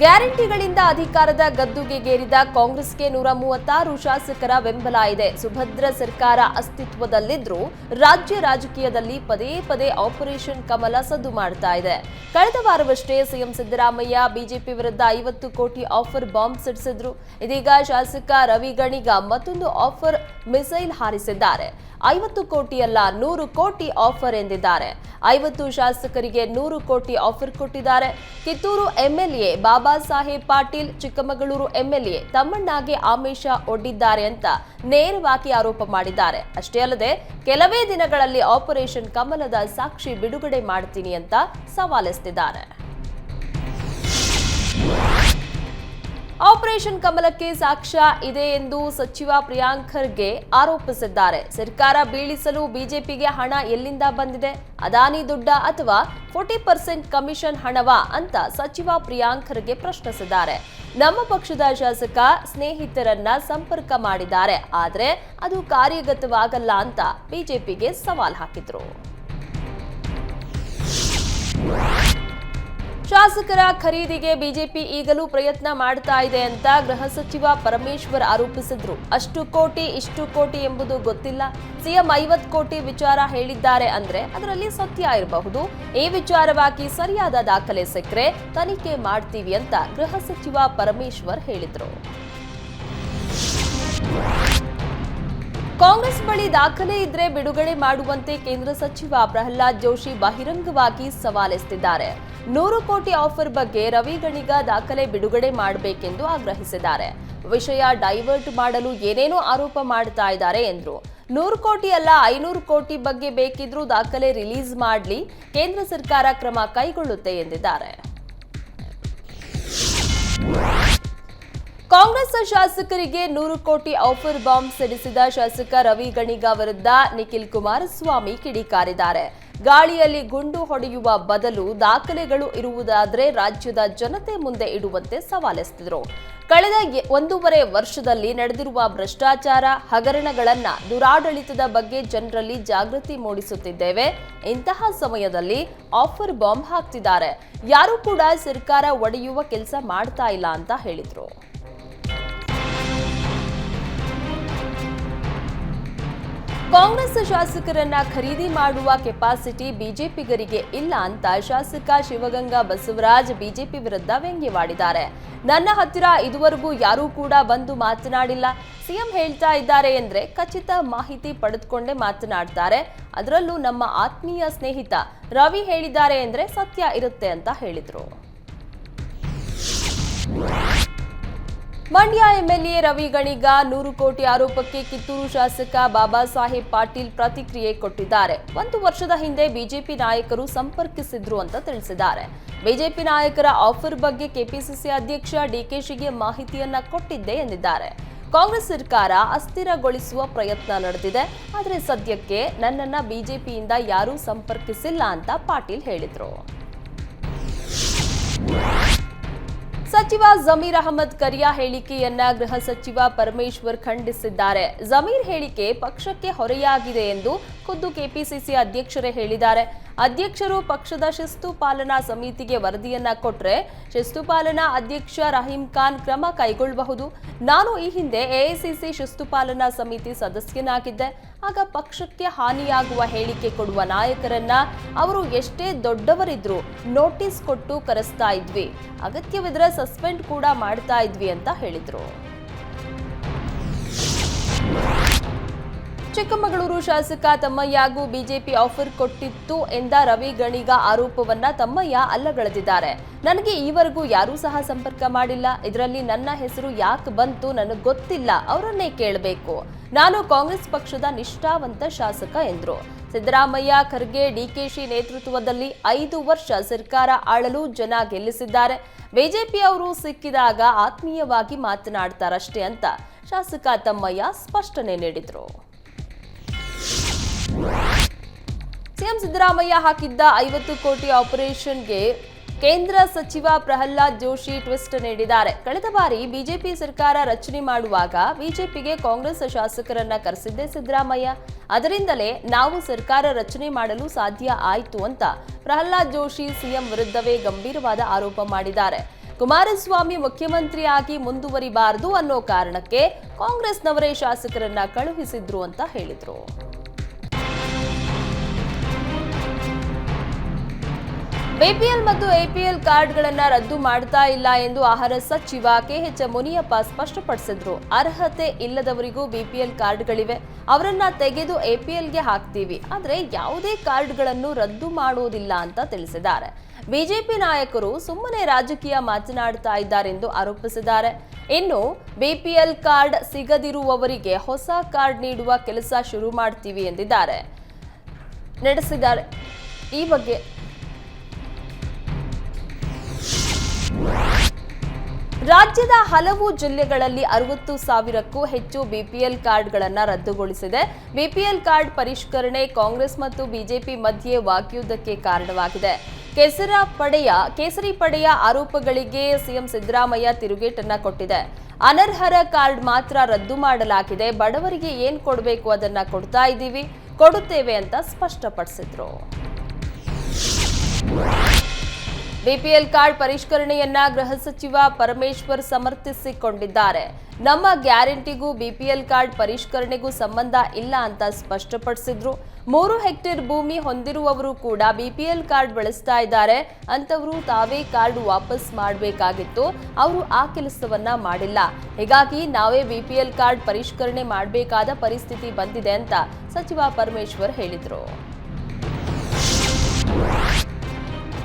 ಗ್ಯಾರಂಟಿಗಳಿಂದ ಅಧಿಕಾರದ ಗದ್ದುಗೆಗೇರಿದ ಕಾಂಗ್ರೆಸ್ಗೆ ನೂರ ಮೂವತ್ತಾರು ಶಾಸಕರ ಬೆಂಬಲ ಇದೆ. ಸುಭದ್ರ ಸರ್ಕಾರ ಅಸ್ತಿತ್ವದಲ್ಲಿದ್ದರೂ ರಾಜ್ಯ ರಾಜಕೀಯದಲ್ಲಿ ಪದೇ ಪದೇ ಆಪರೇಷನ್ ಕಮಲ ಸದ್ದು ಮಾಡ್ತಾ ಇದೆ. ಕಳೆದ ವಾರವಷ್ಟೇ ಸಿಎಂ ಸಿದ್ದರಾಮಯ್ಯ ಬಿಜೆಪಿ ವಿರುದ್ಧ ಐವತ್ತು ಕೋಟಿ ಆಫರ್ ಬಾಂಬ್ ಸಿಡಿಸಿದ್ರು. ಇದೀಗ ಶಾಸಕ ರವಿ ಗಣಿಗ ಮತ್ತೊಂದು ಆಫರ್ ಮಿಸೈಲ್ ಹಾರಿಸಿದ್ದಾರೆ. ಐವತ್ತು ಕೋಟಿಯಲ್ಲ ನೂರು ಕೋಟಿ ಆಫರ್ ಎಂದಿದ್ದಾರೆ. ಐವತ್ತು ಶಾಸಕರಿಗೆ ನೂರು ಕೋಟಿ ಆಫರ್ ಕೊಟ್ಟಿದ್ದಾರೆ. ಕಿತ್ತೂರು ಎಂಎಲ್ಎ ಬಾಬಾ ಸಾಹೇಬ್ ಪಾಟೀಲ್, ಚಿಕ್ಕಮಗಳೂರು ಎಂಎಲ್ಎ ತಮ್ಮಣ್ಣಗೆ ಆಮಿಷ ಒಡ್ಡಿದ್ದಾರೆ ಅಂತ ನೇರವಾಗಿ ಆರೋಪ ಮಾಡಿದ್ದಾರೆ. ಅಷ್ಟೇ ಅಲ್ಲದೆ, ಕೆಲವೇ ದಿನಗಳಲ್ಲಿ ಆಪರೇಷನ್ ಕಮಲದ ಸಾಕ್ಷಿ ಬಿಡುಗಡೆ ಮಾಡ್ತೀನಿ ಅಂತ ಸವಾಲೆಸೆದಿದ್ದಾರೆ. ಆಪರೇಷನ್ ಕಮಲಕ್ಕೆ ಸಾಕ್ಷ್ಯ ಇದೆ ಎಂದು ಸಚಿವ ಪ್ರಿಯಾಂಕ್ ಖರ್ಗೆ ಆರೋಪಿಸಿದ್ದಾರೆ. ಸರ್ಕಾರ ಬೀಳಿಸಲು ಬಿಜೆಪಿಗೆ ಹಣ ಎಲ್ಲಿಂದ ಬಂದಿದೆ? ಅದಾನಿ ದುಡ್ಡ ಅಥವಾ ಫೋರ್ಟಿ ಪರ್ಸೆಂಟ್ ಕಮಿಷನ್ ಹಣವಾ ಅಂತ ಸಚಿವ ಪ್ರಿಯಾಂಕ್ ಖರ್ಗೆ ಪ್ರಶ್ನಿಸಿದ್ದಾರೆ. ನಮ್ಮ ಪಕ್ಷದ ಶಾಸಕ ಸ್ನೇಹಿತರನ್ನ ಸಂಪರ್ಕ ಮಾಡಿದ್ದಾರೆ. ಆದರೆ ಅದು ಕಾರ್ಯಗತವಾಗಲ್ಲ ಅಂತ ಬಿಜೆಪಿಗೆ ಸವಾಲ್ ಹಾಕಿದ್ರು. ಶಾಸಕರ ಖರೀದಿಗೆ ಬಿಜೆಪಿ ಈಗಲೂ ಪ್ರಯತ್ನ ಮಾಡ್ತಾ ಇದೆ ಅಂತ ಗೃಹ ಸಚಿವ ಪರಮೇಶ್ವರ್ ಆರೋಪಿಸಿದ್ರು. ಅಷ್ಟು ಕೋಟಿ, ಇಷ್ಟು ಕೋಟಿ ಎಂಬುದು ಗೊತ್ತಿಲ್ಲ. ಸಿಎಂ ಐವತ್ ಕೋಟಿ ವಿಚಾರ ಹೇಳಿದ್ದಾರೆ ಅಂದ್ರೆ ಅದರಲ್ಲಿ ಸತ್ಯ ಇರಬಹುದು. ಈ ವಿಚಾರವಾಗಿ ಸರಿಯಾದ ದಾಖಲೆ ಸಿಕ್ಕರೆ ತನಿಖೆ ಮಾಡ್ತೀವಿ ಅಂತ ಗೃಹ ಸಚಿವ ಪರಮೇಶ್ವರ್ ಹೇಳಿದ್ರು. ಕಾಂಗ್ರೆಸ್ ಬಳಿ ದಾಖಲೆ ಇದ್ರೆ ಬಿಡುಗಡೆ ಮಾಡುವಂತೆ ಕೇಂದ್ರ ಸಚಿವ ಪ್ರಹ್ಲಾದ್ ಜೋಶಿ ಬಹಿರಂಗವಾಗಿ ಸವಾಲೆಸೆದಿದ್ದಾರೆ ನೂರು ಕೋಟಿ ಆಫರ್ ಬಗ್ಗೆ ರವಿ ಗಣಿಗ ದಾಖಲೆ ಬಿಡುಗಡೆ ಮಾಡಬೇಕೆಂದು ಆಗ್ರಹಿಸಿದ್ದಾರೆ. ವಿಷಯ ಡೈವರ್ಟ್ ಮಾಡಲು ಏನೇನೋ ಆರೋಪ ಮಾಡ್ತಾ ಇದ್ದಾರೆ ಎಂದರು. ನೂರು ಕೋಟಿ ಅಲ್ಲ, ಐನೂರು ಕೋಟಿ ಬಗ್ಗೆ ಬೇಕಿದ್ರೂ ದಾಖಲೆ ರಿಲೀಸ್ ಮಾಡಲಿ, ಕೇಂದ್ರ ಸರ್ಕಾರ ಕ್ರಮ ಕೈಗೊಳ್ಳುತ್ತೆ ಎಂದಿದ್ದಾರೆ. ಕಾಂಗ್ರೆಸ್ ಶಾಸಕರಿಗೆ ನೂರು ಕೋಟಿ ಆಫರ್ ಬಾಂಬ್ ಸಿಡಿಸಿದ ಶಾಸಕ ರವಿ ಗಣಿಗ ವಿರುದ್ಧ ನಿಖಿಲ್ ಕುಮಾರಸ್ವಾಮಿ ಕಿಡಿಕಾರಿದ್ದಾರೆ. ಗಾಳಿಯಲ್ಲಿ ಗುಂಡು ಹೊಡೆಯುವ ಬದಲು ದಾಖಲೆಗಳು ಇರುವುದಾದರೆ ರಾಜ್ಯದ ಜನತೆ ಮುಂದೆ ಇಡುವಂತೆ ಸವಾಲೆಸೆದರು. ಕಳೆದ ಒಂದೂವರೆ ವರ್ಷದಲ್ಲಿ ನಡೆದಿರುವ ಭ್ರಷ್ಟಾಚಾರ, ಹಗರಣಗಳನ್ನ ದುರಾಡಳಿತದ ಬಗ್ಗೆ ಜನರಲ್ಲಿ ಜಾಗೃತಿ ಮೂಡಿಸುತ್ತಿದ್ದೇವೆ. ಇಂತಹ ಸಮಯದಲ್ಲಿ ಆಫರ್ ಬಾಂಬ್ ಹಾಕ್ತಿದ್ದಾರೆ. ಯಾರು ಕೂಡ ಸರ್ಕಾರ ಒಡೆಯುವ ಕೆಲಸ ಮಾಡ್ತಾ ಇಲ್ಲ ಅಂತ ಹೇಳಿದ್ರು. ಕಾಂಗ್ರೆಸ್ ಶಾಸಕರನ್ನ ಖರೀದಿ ಮಾಡುವ ಕೆಪಾಸಿಟಿ ಬಿಜೆಪಿಗರಿಗೆ ಇಲ್ಲ ಅಂತ ಶಾಸಕ ಶಿವಗಂಗಾ ಬಸವರಾಜ್ ಬಿಜೆಪಿ ವಿರುದ್ಧ ವ್ಯಂಗ್ಯವಾಡಿದ್ದಾರೆ ನನ್ನ ಹತ್ತಿರ ಇದುವರೆಗೂ ಯಾರೂ ಕೂಡ ಬಂದು ಮಾತನಾಡಿಲ್ಲ. ಸಿಎಂ ಹೇಳ್ತಾ ಇದ್ದಾರೆ ಅಂದ್ರೆ ಖಚಿತ ಮಾಹಿತಿ ಪಡೆದುಕೊಂಡೇ ಮಾತನಾಡ್ತಾರೆ. ಅದರಲ್ಲೂ ನಮ್ಮ ಆತ್ಮೀಯ ಸ್ನೇಹಿತ ರವಿ ಹೇಳಿದ್ದಾರೆ ಅಂದ್ರೆ ಸತ್ಯ ಇರುತ್ತೆ ಅಂತ ಹೇಳಿದ್ರು. ಮಂಡ್ಯ ಎಂಎಲ್ಎ ರವಿ ಗಣಿಗ ನೂರು ಕೋಟಿ ಆರೋಪಕ್ಕೆ ಕಿತ್ತೂರು ಶಾಸಕ ಬಾಬಾ ಸಾಹೇಬ್ ಪಾಟೀಲ್ ಪ್ರತಿಕ್ರಿಯೆ ಕೊಟ್ಟಿದ್ದಾರೆ. ಒಂದು ವರ್ಷದ ಹಿಂದೆ ಬಿಜೆಪಿ ನಾಯಕರು ಸಂಪರ್ಕಿಸಿದ್ರು ಅಂತ ತಿಳಿಸಿದ್ದಾರೆ. ಬಿಜೆಪಿ ನಾಯಕರ ಆಫರ್ ಬಗ್ಗೆ ಕೆಪಿಸಿಸಿ ಅಧ್ಯಕ್ಷ ಡಿಕೆಶಿಗೆ ಮಾಹಿತಿಯನ್ನ ಕೊಟ್ಟಿದ್ದೆ ಎಂದಿದ್ದಾರೆ. ಕಾಂಗ್ರೆಸ್ ಸರ್ಕಾರ ಅಸ್ಥಿರಗೊಳಿಸುವ ಪ್ರಯತ್ನ ನಡೆದಿದೆ. ಆದರೆ ಸದ್ಯಕ್ಕೆ ನನ್ನನ್ನ ಬಿಜೆಪಿಯಿಂದ ಯಾರೂ ಸಂಪರ್ಕಿಸಿಲ್ಲ ಅಂತ ಪಾಟೀಲ್ ಹೇಳಿದ್ರು. ಸಚಿವ ಜಮೀರ್ ಅಹಮದ್ ಕರಿಯಾ ಹೇಳಿಕೆಯನ್ನ ಗೃಹ ಸಚಿವ ಪರಮೇಶ್ವರ್ ಖಂಡಿಸಿದ್ದಾರೆ. ಜಮೀರ್ ಹೇಳಿಕೆ ಪಕ್ಷಕ್ಕೆ ಹೊರೆಯಾಗಿದೆ ಎಂದು ಖುದ್ದು ಕೆಪಿಸಿಸಿ ಅಧ್ಯಕ್ಷರೇ ಹೇಳಿದ್ದಾರೆ. ಅಧ್ಯಕ್ಷರು ಪಕ್ಷದ ಶಿಸ್ತು ಪಾಲನಾ ಸಮಿತಿಗೆ ವರದಿಯನ್ನ ಕೊಟ್ರೆ ಶಿಸ್ತು ಪಾಲನಾ ಅಧ್ಯಕ್ಷ ರಹೀಂ ಖಾನ್ ಕ್ರಮ ಕೈಗೊಳ್ಳಬಹುದು. ನಾನು ಈ ಹಿಂದೆ ಎಐಸಿಸಿ ಶಿಸ್ತು ಪಾಲನಾ ಸಮಿತಿ ಸದಸ್ಯನಾಗಿದ್ದೆ. ಆಗ ಪಕ್ಷಕ್ಕೆ ಹಾನಿಯಾಗುವ ಹೇಳಿಕೆ ಕೊಡುವ ನಾಯಕರನ್ನ ಅವರು ಎಷ್ಟೇ ದೊಡ್ಡವರಿದ್ರು ನೋಟಿಸ್ ಕೊಟ್ಟು ಕರೆಸ್ತಾ ಇದ್ವಿ. ಅಗತ್ಯವಿದ್ರೆ ಸಸ್ಪೆಂಡ್ ಕೂಡ ಮಾಡ್ತಾ ಇದ್ವಿ ಅಂತ ಹೇಳಿದ್ರು. ಚಿಕ್ಕಮಗಳೂರು ಶಾಸಕ ತಮ್ಮಯ್ಯಗೂ ಬಿಜೆಪಿ ಆಫರ್ ಕೊಟ್ಟಿತ್ತು ಎಂದ ರವಿ ಗಣಿಗ ಆರೋಪವನ್ನ ತಮ್ಮಯ್ಯ ಅಲ್ಲಗಳೆದಿದ್ದಾರೆ. ನನಗೆ ಈವರೆಗೂ ಯಾರೂ ಸಹ ಸಂಪರ್ಕ ಮಾಡಿಲ್ಲ. ಇದರಲ್ಲಿ ನನ್ನ ಹೆಸರು ಯಾಕೆ ಬಂತು ನನಗೆ ಗೊತ್ತಿಲ್ಲ. ಅವರನ್ನೇ ಕೇಳಬೇಕು. ನಾನು ಕಾಂಗ್ರೆಸ್ ಪಕ್ಷದ ನಿಷ್ಠಾವಂತ ಶಾಸಕ ಎಂದರು. ಸಿದ್ದರಾಮಯ್ಯ, ಖರ್ಗೆ ಡಿಕೆಶಿ ನೇತೃತ್ವದಲ್ಲಿ ಐದು ವರ್ಷ ಸರ್ಕಾರ ಆಳಲು ಜನ ಗೆಲ್ಲಿಸಿದ್ದಾರೆ. ಬಿಜೆಪಿ ಅವರು ಸಿಕ್ಕಿದಾಗ ಆತ್ಮೀಯವಾಗಿ ಮಾತನಾಡ್ತಾರಷ್ಟೇ ಅಂತ ಶಾಸಕ ತಮ್ಮಯ್ಯ ಸ್ಪಷ್ಟನೆ ನೀಡಿದ್ರು. ಸಿಎಂ ಸಿದ್ದರಾಮಯ್ಯ ಹಾಕಿದ್ದ ಐವತ್ತು ಕೋಟಿ ಆಪರೇಷನ್ಗೆ ಕೇಂದ್ರ ಸಚಿವ ಪ್ರಹ್ಲಾದ್ ಜೋಶಿ ಟ್ವಿಸ್ಟ್ ನೀಡಿದ್ದಾರೆ. ಕಳೆದ ಬಾರಿ ಬಿಜೆಪಿ ಸರ್ಕಾರ ರಚನೆ ಮಾಡುವಾಗ ಬಿಜೆಪಿಗೆ ಕಾಂಗ್ರೆಸ್ ಶಾಸಕರನ್ನ ಕರೆಸಿದ್ದೆ ಸಿದ್ದರಾಮಯ್ಯ. ಅದರಿಂದಲೇ ನಾವು ಸರ್ಕಾರ ರಚನೆ ಮಾಡಲು ಸಾಧ್ಯ ಆಯಿತು ಅಂತ ಪ್ರಹ್ಲಾದ್ ಜೋಶಿ ಸಿಎಂ ವಿರುದ್ಧವೇ ಗಂಭೀರವಾದ ಆರೋಪ ಮಾಡಿದ್ದಾರೆ. ಕುಮಾರಸ್ವಾಮಿ ಮುಖ್ಯಮಂತ್ರಿಯಾಗಿ ಮುಂದುವರಿಬಾರದು ಅನ್ನೋ ಕಾರಣಕ್ಕೆ ಕಾಂಗ್ರೆಸ್ನವರೇ ಶಾಸಕರನ್ನ ಕಳುಹಿಸಿದ್ರು ಅಂತ ಹೇಳಿದ್ರು. ಬಿಪಿಎಲ್ ಮತ್ತು ಎಪಿಎಲ್ ಕಾರ್ಡ್ಗಳನ್ನು ರದ್ದು ಮಾಡ್ತಾ ಇಲ್ಲ ಎಂದು ಆಹಾರ ಸಚಿವ ಕೆಎಚ್ ಮುನಿಯಪ್ಪ ಸ್ಪಷ್ಟಪಡಿಸಿದ್ರು. ಅರ್ಹತೆ ಇಲ್ಲದವರಿಗೂ ಬಿಪಿಎಲ್ ಕಾರ್ಡ್ಗಳಿವೆ. ಅವರನ್ನ ತೆಗೆದು ಎಪಿಎಲ್ಗೆ ಹಾಕ್ತೀವಿ. ಆದರೆ ಯಾವುದೇ ಕಾರ್ಡ್ಗಳನ್ನು ರದ್ದು ಮಾಡುವುದಿಲ್ಲ ಅಂತ ತಿಳಿಸಿದ್ದಾರೆ. ಬಿಜೆಪಿ ನಾಯಕರು ಸುಮ್ಮನೆ ರಾಜಕೀಯ ಮಾತನಾಡ್ತಾ ಇದ್ದಾರೆಂದು ಆರೋಪಿಸಿದ್ದಾರೆ. ಇನ್ನು ಬಿಪಿಎಲ್ ಕಾರ್ಡ್ ಸಿಗದಿರುವವರಿಗೆ ಹೊಸ ಕಾರ್ಡ್ ನೀಡುವ ಕೆಲಸ ಶುರು ಮಾಡ್ತೀವಿ ಎಂದಿದ್ದಾರೆ. ನಡೆಸಿದ್ದಾರೆ. ಈ ಬಗ್ಗೆ ರಾಜ್ಯದ ಹಲವು ಜಿಲ್ಲೆಗಳಲ್ಲಿ ಅರವತ್ತು ಸಾವಿರಕ್ಕೂ ಹೆಚ್ಚು ಬಿಪಿಎಲ್ ಕಾರ್ಡ್ಗಳನ್ನು ರದ್ದುಗೊಳಿಸಿದೆ. ಬಿಪಿಎಲ್ ಕಾರ್ಡ್ ಪರಿಷ್ಕರಣೆ ಕಾಂಗ್ರೆಸ್ ಮತ್ತು ಬಿಜೆಪಿ ಮಧ್ಯೆ ವಾಗ್ಯುದ್ಧಕ್ಕೆ ಕಾರಣವಾಗಿದೆ. ಕೆಸರ ಪಡೆಯ, ಕೇಸರಿ ಪಡೆಯ ಆರೋಪಗಳಿಗೆ ಸಿಎಂ ಸಿದ್ದರಾಮಯ್ಯ ತಿರುಗೇಟನ್ನ ಕೊಟ್ಟಿದೆ. ಅನರ್ಹರ ಕಾರ್ಡ್ ಮಾತ್ರ ರದ್ದು ಮಾಡಲಾಗಿದೆ. ಬಡವರಿಗೆ ಏನ್ ಕೊಡಬೇಕು ಅದನ್ನ ಕೊಡ್ತಾ ಇದ್ದೀವಿ. ಕೊಡುತ್ತೇವೆ ಅಂತ ಸ್ಪಷ್ಟಪಡಿಸಿದ್ರು. ಬಿಪಿಎಲ್ ಕಾರ್ಡ್ ಪರಿಷ್ಕರಣೆಯನ್ನ ಗೃಹ ಸಚಿವ ಪರಮೇಶ್ವರ್ ಸಮರ್ಥಿಸಿಕೊಂಡಿದ್ದಾರೆ. ನಮ್ಮ ಗ್ಯಾರಂಟಿಗೂ ಬಿಪಿಎಲ್ ಕಾರ್ಡ್ ಪರಿಷ್ಕರಣೆಗೂ ಸಂಬಂಧ ಇಲ್ಲ ಅಂತ ಸ್ಪಷ್ಟಪಡಿಸಿದ್ರು. ಮೂರು ಹೆಕ್ಟೇರ್ ಭೂಮಿ ಹೊಂದಿರುವವರು ಕೂಡ ಬಿಪಿಎಲ್ ಕಾರ್ಡ್ ಬಳಸ್ತಾ ಇದ್ದಾರೆ. ಅಂತವರು ತಾವೇ ಕಾರ್ಡ್ ವಾಪಸ್ ಮಾಡಬೇಕಾಗಿತ್ತು. ಅವರು ಆ ಕೆಲಸವನ್ನ ಮಾಡಿಲ್ಲ. ಹೀಗಾಗಿ ನಾವೇ ಬಿಪಿಎಲ್ ಕಾರ್ಡ್ ಪರಿಷ್ಕರಣೆ ಮಾಡಬೇಕಾದ ಪರಿಸ್ಥಿತಿ ಬಂದಿದೆ ಅಂತ ಸಚಿವ ಪರಮೇಶ್ವರ್ ಹೇಳಿದರು.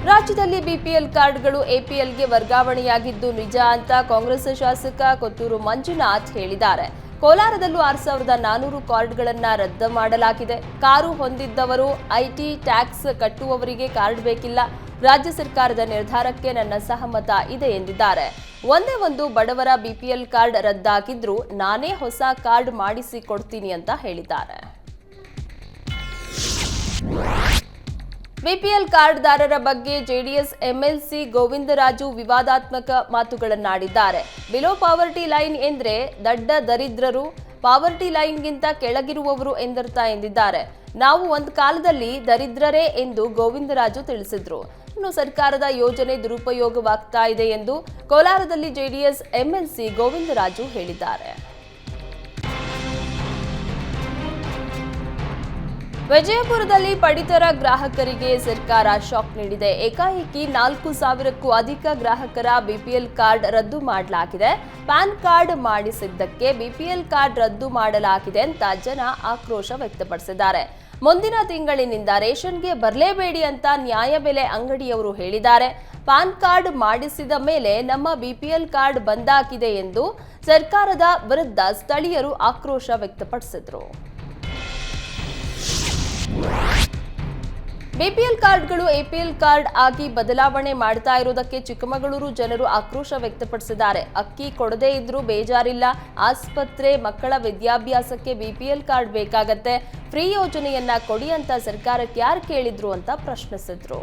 ರಾಜ್ಯದಲ್ಲಿ ಬಿಪಿಎಲ್ ಕಾರ್ಡ್ಗಳು ಎಪಿಎಲ್ಗೆ ವರ್ಗಾವಣೆಯಾಗಿದ್ದು ನಿಜ ಅಂತ ಕಾಂಗ್ರೆಸ್ ಶಾಸಕ ಕೊತ್ತೂರು ಮಂಜುನಾಥ್ ಹೇಳಿದ್ದಾರೆ. ಕೋಲಾರದಲ್ಲೂ ಆರು ಸಾವಿರದ ನಾನೂರು ಕಾರ್ಡ್ಗಳನ್ನು ರದ್ದು ಮಾಡಲಾಗಿದೆ. ಕಾರು ಹೊಂದಿದ್ದವರು ಐಟಿ ಟ್ಯಾಕ್ಸ್ ಕಟ್ಟುವವರಿಗೆ ಕಾರ್ಡ್ ಬೇಕಿಲ್ಲ. ರಾಜ್ಯ ಸರ್ಕಾರದ ನಿರ್ಧಾರಕ್ಕೆ ನನ್ನ ಸಹಮತ ಇದೆ ಎಂದಿದ್ದಾರೆ. ಒಂದೇ ಒಂದು ಬಡವರ ಬಿಪಿಎಲ್ ಕಾರ್ಡ್ ರದ್ದಾಗಿದ್ರೂ ನಾನೇ ಹೊಸ ಕಾರ್ಡ್ ಮಾಡಿಸಿ ಕೊಡ್ತೀನಿ ಅಂತ ಹೇಳಿದ್ದಾರೆ. ಬಿಪಿಎಲ್ ಕಾರ್ಡ್ದಾರರ ಬಗ್ಗೆ ಜೆಡಿಎಸ್ ಎಂಎಲ್ಸಿ ಗೋವಿಂದರಾಜು ವಿವಾದಾತ್ಮಕ ಮಾತುಗಳನ್ನಾಡಿದ್ದಾರೆ. ಬಿಲೋ ಪಾವರ್ಟಿ ಲೈನ್ ಎಂದ್ರೆ ದಡ್ಡ ದರಿದ್ರರು ಪಾವರ್ಟಿ ಲೈನ್ಗಿಂತ ಕೆಳಗಿರುವವರು ಎಂದರ್ಥ ಎಂದಿದ್ದಾರೆ. ನಾವು ಒಂದು ಕಾಲದಲ್ಲಿ ದರಿದ್ರರೇ ಎಂದು ಗೋವಿಂದರಾಜು ತಿಳಿಸಿದ್ರು. ಇನ್ನು ಸರ್ಕಾರದ ಯೋಜನೆ ದುರುಪಯೋಗವಾಗ್ತಾ ಇದೆ ಎಂದು ಕೋಲಾರದಲ್ಲಿ ಜೆಡಿಎಸ್ ಎಂಎಲ್ಸಿ ಗೋವಿಂದರಾಜು ಹೇಳಿದ್ದಾರೆ. ವಿಜಯಪುರದಲ್ಲಿ ಪಡಿತರ ಗ್ರಾಹಕರಿಗೆ ಸರ್ಕಾರ ಶಾಕ್ ನೀಡಿದೆ. ಏಕಾಏಕಿ ನಾಲ್ಕು ಸಾವಿರಕ್ಕೂ ಅಧಿಕ ಗ್ರಾಹಕರ ಬಿಪಿಎಲ್ ಕಾರ್ಡ್ ರದ್ದು ಮಾಡಲಾಗಿದೆ. ಪ್ಯಾನ್ ಕಾರ್ಡ್ ಮಾಡಿಸಿದ್ದಕ್ಕೆ ಬಿಪಿಎಲ್ ಕಾರ್ಡ್ ರದ್ದು ಮಾಡಲಾಗಿದೆ ಅಂತ ಜನ ಆಕ್ರೋಶ ವ್ಯಕ್ತಪಡಿಸಿದ್ದಾರೆ. ಮುಂದಿನ ತಿಂಗಳಿನಿಂದ ರೇಷನ್ಗೆ ಬರಲೇಬೇಡಿ ಅಂತ ನ್ಯಾಯಬೆಲೆ ಅಂಗಡಿಯವರು ಹೇಳಿದ್ದಾರೆ. ಪಾನ್ ಕಾರ್ಡ್ ಮಾಡಿಸಿದ ಮೇಲೆ ನಮ್ಮ ಬಿಪಿಎಲ್ ಕಾರ್ಡ್ ಬಂದಾಕಿದೆ ಎಂದು ಸರ್ಕಾರದ ವಿರುದ್ಧ ಸ್ಥಳೀಯರು ಆಕ್ರೋಶ ವ್ಯಕ್ತಪಡಿಸಿದರು. ಬಿಪಿಎಲ್ ಕಾರ್ಡ್ಗಳು ಎಪಿಎಲ್ ಕಾರ್ಡ್ ಆಗಿ ಬದಲಾವಣೆ ಮಾಡ್ತಾ ಇರೋದಕ್ಕೆ ಚಿಕ್ಕಮಗಳೂರು ಜನರು ಆಕ್ರೋಶ ವ್ಯಕ್ತಪಡಿಸಿದ್ದಾರೆ. ಅಕ್ಕಿ ಕೊಡದೇ ಇದ್ರೂ ಬೇಜಾರಿಲ್ಲ. ಆಸ್ಪತ್ರೆ, ಮಕ್ಕಳ ವಿದ್ಯಾಭ್ಯಾಸಕ್ಕೆ ಬಿಪಿಎಲ್ ಕಾರ್ಡ್ ಬೇಕಾಗತ್ತೆ. ಫ್ರೀ ಯೋಜನೆಯನ್ನ ಕೊಡಿ ಅಂತ ಸರ್ಕಾರಕ್ಕೆ ಯಾರು ಕೇಳಿದ್ರು ಅಂತ ಪ್ರಶ್ನಿಸಿದ್ರು.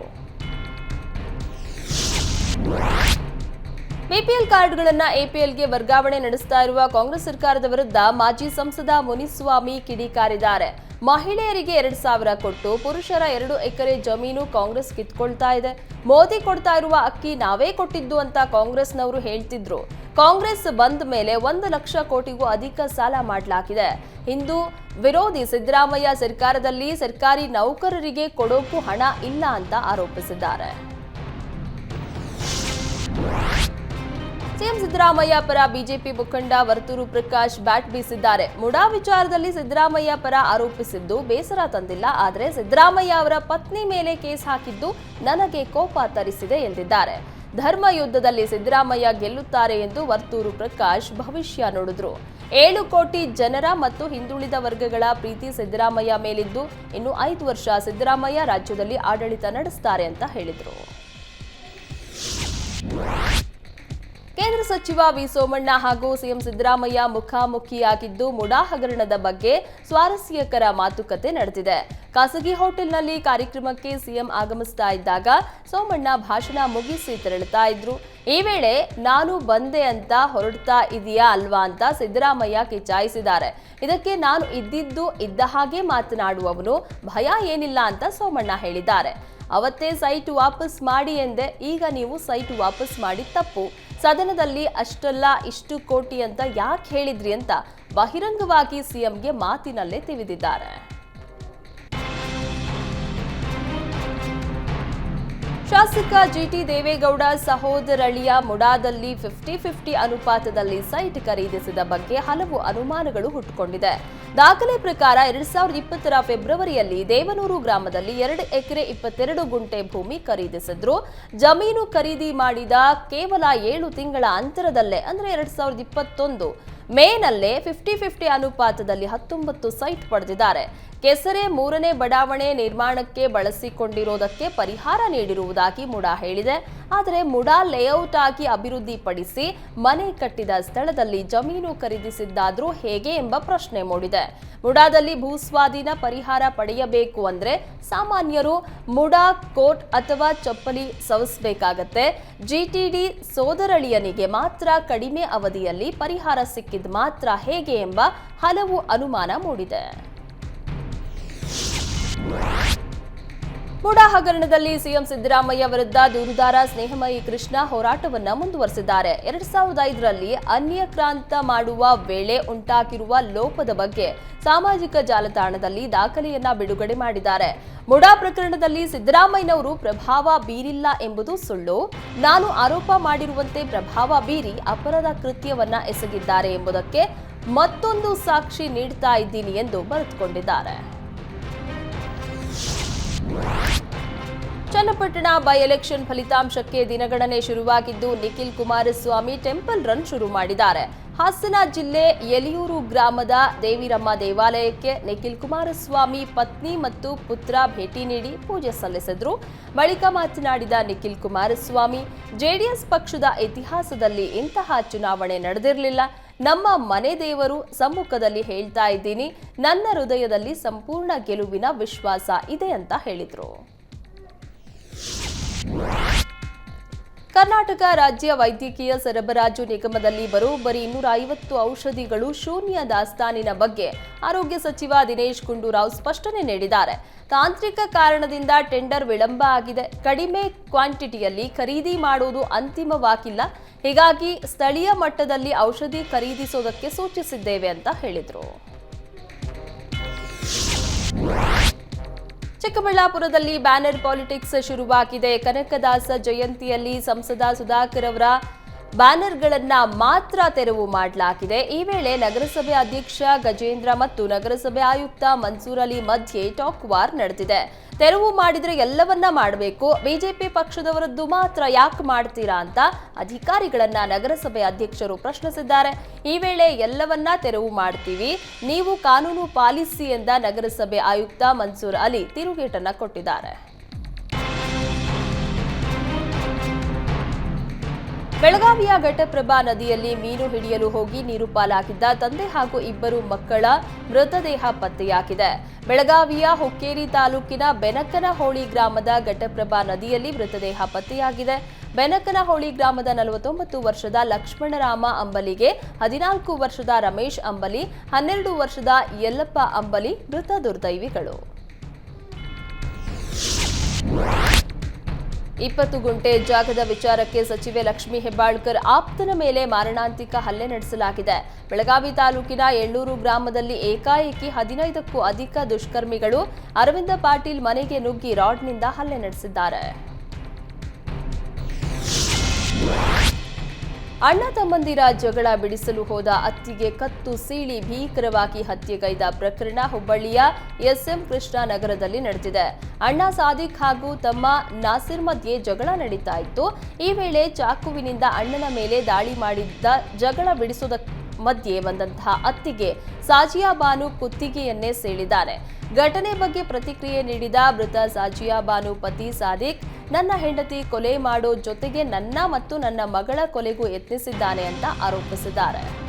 ಬಿಪಿಎಲ್ ಕಾರ್ಡ್ಗಳನ್ನ ಎಪಿಎಲ್ಗೆ ವರ್ಗಾವಣೆ ನಡೆಸ್ತಾ ಇರುವ ಕಾಂಗ್ರೆಸ್ ಸರ್ಕಾರದ ವಿರುದ್ಧ ಮಾಜಿ ಸಂಸದ ಮುನಿಸ್ವಾಮಿ ಕಿಡಿಕಾರಿದ್ದಾರೆ. ಮಹಿಳೆಯರಿಗೆ ಎರಡು ಸಾವಿರ ಕೊಟ್ಟು ಪುರುಷರ ಎರಡು ಎಕರೆ ಜಮೀನು ಕಾಂಗ್ರೆಸ್ ಕಿತ್ಕೊಳ್ತಾ ಇದೆ. ಮೋದಿ ಕೊಡ್ತಾ ಇರುವ ಅಕ್ಕಿ ನಾವೇ ಕೊಟ್ಟಿದ್ದು ಅಂತ ಕಾಂಗ್ರೆಸ್ನವರು ಹೇಳ್ತಿದ್ರು. ಕಾಂಗ್ರೆಸ್ ಬಂದ ಮೇಲೆ ಒಂದು ಲಕ್ಷ ಕೋಟಿಗೂ ಅಧಿಕ ಸಾಲ ಮಾಡಲಾಗಿದೆ. ಇಂದು ವಿರೋಧಿ ಸಿದ್ದರಾಮಯ್ಯ ಸರ್ಕಾರದಲ್ಲಿ ಸರ್ಕಾರಿ ನೌಕರರಿಗೆ ಕೊಡೋಕು ಹಣ ಇಲ್ಲ ಅಂತ ಆರೋಪಿಸಿದ್ದಾರೆ. ಸಿಎಂ ಸಿದ್ದರಾಮಯ್ಯ ಪರ ಬಿಜೆಪಿ ಮುಖಂಡ ವರ್ತೂರು ಪ್ರಕಾಶ್ ಬ್ಯಾಟ್ ಬೀಸಿದ್ದಾರೆ. ಮುಡಾ ವಿಚಾರದಲ್ಲಿ ಸಿದ್ದರಾಮಯ್ಯ ಪರ ಆರೋಪಿಸಿದ್ದು ಬೇಸರ ತಂದಿಲ್ಲ. ಆದರೆ ಸಿದ್ದರಾಮಯ್ಯ ಅವರ ಪತ್ನಿ ಮೇಲೆ ಕೇಸ್ ಹಾಕಿದ್ದು ನನಗೆ ಕೋಪ ತರಿಸಿದೆ ಎಂದಿದ್ದಾರೆ. ಧರ್ಮ ಯುದ್ಧದಲ್ಲಿ ಸಿದ್ದರಾಮಯ್ಯ ಗೆಲ್ಲುತ್ತಾರೆ ಎಂದು ವರ್ತೂರು ಪ್ರಕಾಶ್ ಭವಿಷ್ಯ ನುಡಿದ್ರು. ಏಳು ಕೋಟಿ ಜನರ ಮತ್ತು ಹಿಂದುಳಿದ ವರ್ಗಗಳ ಪ್ರೀತಿ ಸಿದ್ದರಾಮಯ್ಯ ಮೇಲಿದ್ದು ಇನ್ನು ಐದು ವರ್ಷ ಸಿದ್ದರಾಮಯ್ಯ ರಾಜ್ಯದಲ್ಲಿ ಆಡಳಿತ ನಡೆಸ್ತಾರೆ ಅಂತ ಹೇಳಿದರು. ಸಚಿವ ವಿ ಸೋಮಣ್ಣ ಹಾಗೂ ಸಿಎಂ ಸಿದ್ದರಾಮಯ್ಯ ಮುಖಾಮುಖಿಯಾಗಿದ್ದು ಮುಡಾ ಹಗರಣದ ಬಗ್ಗೆ ಸ್ವಾರಸ್ಯಕರ ಮಾತುಕತೆ ನಡೆದಿದೆ. ಖಾಸಗಿ ಹೋಟೆಲ್ನಲ್ಲಿ ಕಾರ್ಯಕ್ರಮಕ್ಕೆ ಸಿಎಂ ಆಗಮಿಸ್ತಾ ಇದ್ದಾಗ ಸೋಮಣ್ಣ ಭಾಷಣ ಮುಗಿಸಿ ತೆರಳುತ್ತಾ ಇದ್ರು. ಈ ವೇಳೆ, ನಾನು ಬಂದೆ ಅಂತ ಹೊರಡ್ತಾ ಇದೆಯಾ ಅಲ್ವಾ ಅಂತ ಸಿದ್ದರಾಮಯ್ಯ ಕಿಚಾಯಿಸಿದ್ದಾರೆ. ಇದಕ್ಕೆ ನಾನು ಇದ್ದಿದ್ದು ಇದ್ದ ಹಾಗೆ ಮಾತನಾಡುವವನು ಭಯ ಏನಿಲ್ಲ ಅಂತ ಸೋಮಣ್ಣ ಹೇಳಿದ್ದಾರೆ. ಅವತ್ತೇ ಸೈಟ್ ವಾಪಸ್ ಮಾಡಿ ಎಂದೆ, ಈಗ ನೀವು ಸೈಟ್ ವಾಪಸ್ ಮಾಡಿ ತಪ್ಪು. ಸದನದಲ್ಲಿ ಅಷ್ಟಲ್ಲ ಇಷ್ಟು ಕೋಟಿ ಅಂತ ಯಾಕೆ ಹೇಳಿದ್ರಿ ಅಂತ ಬಹಿರಂಗವಾಗಿ ಸಿಎಂಗೆ ಮಾತಿನಲ್ಲೇ ತಿವಿದಿದ್ದಾರೆ. ಶಾಸಕ ಜಿಟಿ ದೇವೇಗೌಡ ಸಹೋದರಳಿಯ ಮುಡಾದಲ್ಲಿ ಫಿಫ್ಟಿ ಫಿಫ್ಟಿ ಅನುಪಾತದಲ್ಲಿ ಸೈಟ್ ಖರೀದಿಸಿದ ಬಗ್ಗೆ ಹಲವು ಅನುಮಾನಗಳು ಹುಟ್ಟುಕೊಂಡಿದೆ. ದಾಖಲೆ ಪ್ರಕಾರ ಎರಡ್ ಸಾವಿರದ ಇಪ್ಪತ್ತರ ಫೆಬ್ರವರಿಯಲ್ಲಿ ದೇವನೂರು ಗ್ರಾಮದಲ್ಲಿ ಎರಡು ಎಕರೆ ಇಪ್ಪತ್ತೆರಡು ಗುಂಟೆ ಭೂಮಿ ಖರೀದಿಸಿದ್ರು. ಜಮೀನು ಖರೀದಿ ಮಾಡಿದ ಕೇವಲ ಏಳು ತಿಂಗಳ ಅಂತರದಲ್ಲೇ, ಅಂದ್ರೆ ಎರಡ್ ಸಾವಿರದ ಇಪ್ಪತ್ತೊಂದು ಮೇನಲ್ಲೇ ಫಿಫ್ಟಿ ಫಿಫ್ಟಿ ಅನುಪಾತದಲ್ಲಿ ಹತ್ತೊಂಬತ್ತು ಸೈಟ್ ಪಡೆದಿದ್ದಾರೆ. ಕೆಸರೆ ಮೂರನೇ ಬಡಾವಣೆ ನಿರ್ಮಾಣಕ್ಕೆ ಬಳಸಿಕೊಂಡಿರೋದಕ್ಕೆ ಪರಿಹಾರ ನೀಡಿರುವುದಾಗಿ ಮುಡಾ ಹೇಳಿದೆ. ಆದರೆ ಮುಡಾ ಲೇಔಟ್ ಆಗಿ ಅಭಿವೃದ್ಧಿಪಡಿಸಿ ಮನೆ ಕಟ್ಟಿದ ಸ್ಥಳದಲ್ಲಿ ಜಮೀನು ಖರೀದಿಸಿದ್ದಾದರೂ ಹೇಗೆ ಎಂಬ ಪ್ರಶ್ನೆ ಮೂಡಿದೆ. ಮುಡಾದಲ್ಲಿ ಭೂಸ್ವಾಧೀನ ಪರಿಹಾರ ಪಡೆಯಬೇಕು ಅಂದ್ರೆ ಸಾಮಾನ್ಯರು ಮುಡಾ ಕೋಟ್ ಅಥವಾ ಚಪ್ಪಲಿ ಸವಿಸಬೇಕಾಗತ್ತೆ. ಜಿಟಿಡಿ ಸೋದರಳಿಯನಿಗೆ ಮಾತ್ರ ಕಡಿಮೆ ಅವಧಿಯಲ್ಲಿ ಪರಿಹಾರ ಸಿಕ್ಕಿದ್ ಮಾತ್ರ ಹೇಗೆ ಎಂಬ ಹಲವು ಅನುಮಾನ ಮೂಡಿದೆ. ಮುಡಾ ಹಗರಣದಲ್ಲಿ ಸಿಎಂ ಸಿದ್ದರಾಮಯ್ಯ ವಿರುದ್ಧ ದೂರುದಾರ ಸ್ನೇಹಮಯಿ ಕೃಷ್ಣ ಹೋರಾಟವನ್ನ ಮುಂದುವರೆಸಿದ್ದಾರೆ. ಎರಡ್ ಸಾವಿರದ ಐದರಲ್ಲಿ ಅನ್ಯಕ್ರಾಂತ ಮಾಡುವ ವೇಳೆ ಉಂಟಾಗಿರುವ ಲೋಪದ ಬಗ್ಗೆ ಸಾಮಾಜಿಕ ಜಾಲತಾಣದಲ್ಲಿ ದಾಖಲೆಯನ್ನ ಬಿಡುಗಡೆ ಮಾಡಿದ್ದಾರೆ. ಮುಡಾ ಪ್ರಕರಣದಲ್ಲಿ ಸಿದ್ದರಾಮಯ್ಯನವರು ಪ್ರಭಾವ ಬೀರಿಲ್ಲ ಎಂಬುದು ಸುಳ್ಳು. ನಾನು ಆರೋಪ ಮಾಡಿರುವಂತೆ ಪ್ರಭಾವ ಬೀರಿ ಅಪರಾಧ ಕೃತ್ಯವನ್ನ ಎಸಗಿದ್ದಾರೆ ಎಂಬುದಕ್ಕೆ ಮತ್ತೊಂದು ಸಾಕ್ಷಿ ನೀಡ್ತಾ ಇದ್ದೀನಿ ಎಂದು ಬರೆದುಕೊಂಡಿದ್ದಾರೆ. ಚನ್ನಪಟ್ಟಣ ಬೈ ಎಲೆಕ್ಷನ್ ಫಲಿತಾಂಶಕ್ಕೆ ದಿನಗಣನೆ ಶುರುವಾಗಿದ್ದು ನಿಖಿಲ್ ಕುಮಾರಸ್ವಾಮಿ ಟೆಂಪಲ್ ರನ್ ಶುರು ಮಾಡಿದ್ದಾರೆ. ಹಾಸನ ಜಿಲ್ಲೆ ಯಲಿಯೂರು ಗ್ರಾಮದ ದೇವಿರಮ್ಮ ದೇವಾಲಯಕ್ಕೆ ನಿಖಿಲ್ ಕುಮಾರಸ್ವಾಮಿ ಪತ್ನಿ ಮತ್ತು ಪುತ್ರ ಭೇಟಿ ನೀಡಿ ಪೂಜೆ ಸಲ್ಲಿಸಿದ್ರು. ಬಳಿಕ ಮಾತನಾಡಿದ ನಿಖಿಲ್ ಕುಮಾರಸ್ವಾಮಿ, ಜೆಡಿಎಸ್ ಪಕ್ಷದ ಇತಿಹಾಸದಲ್ಲಿ ಇಂತಹ ಚುನಾವಣೆ ನಡೆದಿರಲಿಲ್ಲ. ನಮ್ಮ ಮನೆ ದೇವರು ಸಮ್ಮುಖದಲ್ಲಿ ಹೇಳ್ತಾ ಇದ್ದೀನಿ. ನನ್ನ ಹೃದಯದಲ್ಲಿ ಸಂಪೂರ್ಣ ಗೆಲುವಿನ ವಿಶ್ವಾಸ ಇದೆ ಅಂತ ಹೇಳಿದರು. ಕರ್ನಾಟಕ ರಾಜ್ಯ ವೈದ್ಯಕೀಯ ಸರಬರಾಜು ನಿಗಮದಲ್ಲಿ ಬರೋಬ್ಬರಿ ಇನ್ನೂರ ಐವತ್ತು ಔಷಧಿಗಳು ಶೂನ್ಯ ದಾಸ್ತಾನಿನ ಬಗ್ಗೆ ಆರೋಗ್ಯ ಸಚಿವ ದಿನೇಶ್ ಗುಂಡೂರಾವ್ ಸ್ಪಷ್ಟನೆ ನೀಡಿದ್ದಾರೆ. ತಾಂತ್ರಿಕ ಕಾರಣದಿಂದ ಟೆಂಡರ್ ವಿಳಂಬ ಆಗಿದೆ. ಕಡಿಮೆ ಕ್ವಾಂಟಿಟಿಯಲ್ಲಿ ಖರೀದಿ ಮಾಡುವುದು ಅಂತಿಮವಾಗಿಲ್ಲ. ಹೀಗಾಗಿ ಸ್ಥಳೀಯ ಮಟ್ಟದಲ್ಲಿ ಔಷಧಿ ಖರೀದಿಸೋದಕ್ಕೆ ಸೂಚಿಸಿದ್ದೇವೆ ಅಂತ ಹೇಳಿದರು. ಚಿಕ್ಕಬಳ್ಳಾಪುರದಲ್ಲಿ ಬ್ಯಾನರ್ ಪಾಲಿಟಿಕ್ಸ್ ಶುರುವಾಗಿದೆ. ಕನಕದಾಸ ಜಯಂತಿಯಲ್ಲಿ ಸಂಸದ ಸುಧಾಕರ್ ಅವರ ಬ್ಯಾನರ್ಗಳನ್ನ ಮಾತ್ರ ತೆರವು ಮಾಡಲಾಗಿದೆ. ಈ ವೇಳೆ ನಗರಸಭೆ ಅಧ್ಯಕ್ಷ ಗಜೇಂದ್ರ ಮತ್ತು ನಗರಸಭೆ ಆಯುಕ್ತ ಮನ್ಸೂರ್ ಅಲಿ ಮಧ್ಯೆ ಟಾಕ್ ವಾರ್ ನಡೆದಿದೆ. ತೆರವು ಮಾಡಿದ್ರೆ ಎಲ್ಲವನ್ನ ಮಾಡಬೇಕು. ಬಿಜೆಪಿ ಪಕ್ಷದವರದ್ದು ಮಾತ್ರ ಯಾಕೆ ಮಾಡ್ತೀರಾ ಅಂತ ಅಧಿಕಾರಿಗಳನ್ನ ನಗರಸಭೆ ಅಧ್ಯಕ್ಷರು ಪ್ರಶ್ನಿಸಿದ್ದಾರೆ. ಈ ವೇಳೆ ಎಲ್ಲವನ್ನ ತೆರವು ಮಾಡ್ತೀವಿ. ನೀವು ಕಾನೂನು ಪಾಲಿಸಿ ಎಂದ ನಗರಸಭೆ ಆಯುಕ್ತ ಮನ್ಸೂರ್ ಅಲಿ ತಿರುಗೇಟನ್ನ ಕೊಟ್ಟಿದ್ದಾರೆ. ಬೆಳಗಾವಿಯ ಘಟಪ್ರಭಾ ನದಿಯಲ್ಲಿ ಮೀನು ಹಿಡಿಯಲು ಹೋಗಿ ನೀರು ಪಾಲಾಗಿದ್ದ ತಂದೆ ಹಾಗೂ ಇಬ್ಬರು ಮಕ್ಕಳ ಮೃತದೇಹ ಪತ್ತೆಯಾಗಿದೆ. ಬೆಳಗಾವಿಯ ಹುಕ್ಕೇರಿ ತಾಲೂಕಿನ ಬೆನಕನಹೋಳಿ ಗ್ರಾಮದ ಘಟಪ್ರಭಾ ನದಿಯಲ್ಲಿ ಮೃತದೇಹ ಪತ್ತೆಯಾಗಿದೆ. ಬೆನಕನಹೋಳಿ ಗ್ರಾಮದ ನಲವತ್ತೊಂಬತ್ತು ವರ್ಷದ ಲಕ್ಷ್ಮಣರಾಮ ಅಂಬಲಿಗೆ ಹದಿನಾಲ್ಕು ವರ್ಷದ ರಮೇಶ್ ಅಂಬಲಿ, ಹನ್ನೆರಡು ವರ್ಷದ ಯಲ್ಲಪ್ಪ ಅಂಬಲಿ ಮೃತ ದುರ್ದೈವಿಗಳು. ಇಪ್ಪತ್ತು ಗುಂಟೆ ಜಾಗದ ವಿಚಾರಕ್ಕೆ ಸಚಿವೆ ಲಕ್ಷ್ಮಿ ಹೆಬ್ಬಾಳ್ಕರ್ ಆಪ್ತನ ಮೇಲೆ ಮಾರಣಾಂತಿಕ ಹಲ್ಲೆ ನಡೆಸಲಾಗಿದೆ. ಬೆಳಗಾವಿ ತಾಲೂಕಿನ ಎಳ್ಳೂರು ಗ್ರಾಮದಲ್ಲಿ ಏಕಾಏಕಿ ಹದಿನೈದಕ್ಕೂ ಅಧಿಕ ದುಷ್ಕರ್ಮಿಗಳು ಅರವಿಂದ ಪಾಟೀಲ್ ಮನೆಗೆ ನುಗ್ಗಿ ರಾಡ್ನಿಂದ ಹಲ್ಲೆ ನಡೆಸಿದ್ದಾರೆ. ಅಣ್ಣ ತಮ್ಮಂದಿರ ಜಗಳ ಬಿಡಿಸಲು ಹೋದ ಅತ್ತಿಗೆ ಕತ್ತು ಸೀಳಿ ಭೀಕರವಾಗಿ ಹತ್ಯೆಗೈದ ಪ್ರಕರಣ ಹುಬ್ಬಳ್ಳಿಯ ಎಸ್ಎಂ ಕೃಷ್ಣ ನಗರದಲ್ಲಿ ನಡೆದಿದೆ. ಅಣ್ಣ ಸಾದಿಕ್ ಹಾಗೂ ತಮ್ಮ ನಾಸಿರ್ ಮಧ್ಯೆ ಜಗಳ ನಡೀತಾ ಇತ್ತು. ಈ ವೇಳೆ ಚಾಕುವಿನಿಂದ ಅಣ್ಣನ ಮೇಲೆ ದಾಳಿ ಮಾಡಿದ್ದ ಜಗಳ ಬಿಡಿಸೋದ ಮಧ್ಯೆ ಬಂದಂತಹ ಅತ್ತಿಗೆ ಸಾಜಿಯಾ ಬಾನು ಕುತ್ತಿಗೆಯನ್ನೇ ಸೇಳಿದ್ದಾರೆ. ಘಟನೆ ಬಗ್ಗೆ ಪ್ರತಿಕ್ರಿಯೆ ನೀಡಿದ ಮೃತ ಸಾಜಿಯಾ ಬಾನು ಪತಿ ಸಾದಿಕ್, ನನ್ನ ಹೆಂಡತಿ ಕೊಲೆ ಮಾಡೋ ಜೊತೆಗೆ ನನ್ನ ಮತ್ತು ನನ್ನ ಮಗಳ ಕೊಲೆಗೂ ಯತ್ನಿಸಿದ್ದಾನೆ ಅಂತ ಆರೋಪಿಸಿದ್ದಾರೆ.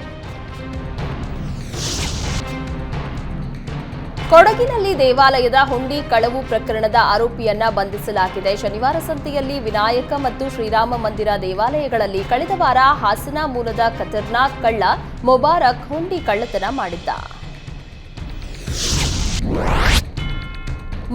ಕೊಡಗಿನಲ್ಲಿ ದೇವಾಲಯದ ಹುಂಡಿ ಕಳವು ಪ್ರಕರಣದ ಆರೋಪಿಯನ್ನ ಬಂಧಿಸಲಾಗಿದೆ. ಶನಿವಾರ ಸಂತೆಯಲ್ಲಿ ವಿನಾಯಕ ಮತ್ತು ಶ್ರೀರಾಮ ಮಂದಿರ ದೇವಾಲಯಗಳಲ್ಲಿ ಕಳೆದ ವಾರ ಹಾಸನ ಮೂಲದ ಖತರ್ನಾಕ್ ಕಳ್ಳ ಮುಬಾರಕ್ ಹುಂಡಿ ಕಳ್ಳತನ ಮಾಡಿದ್ದ.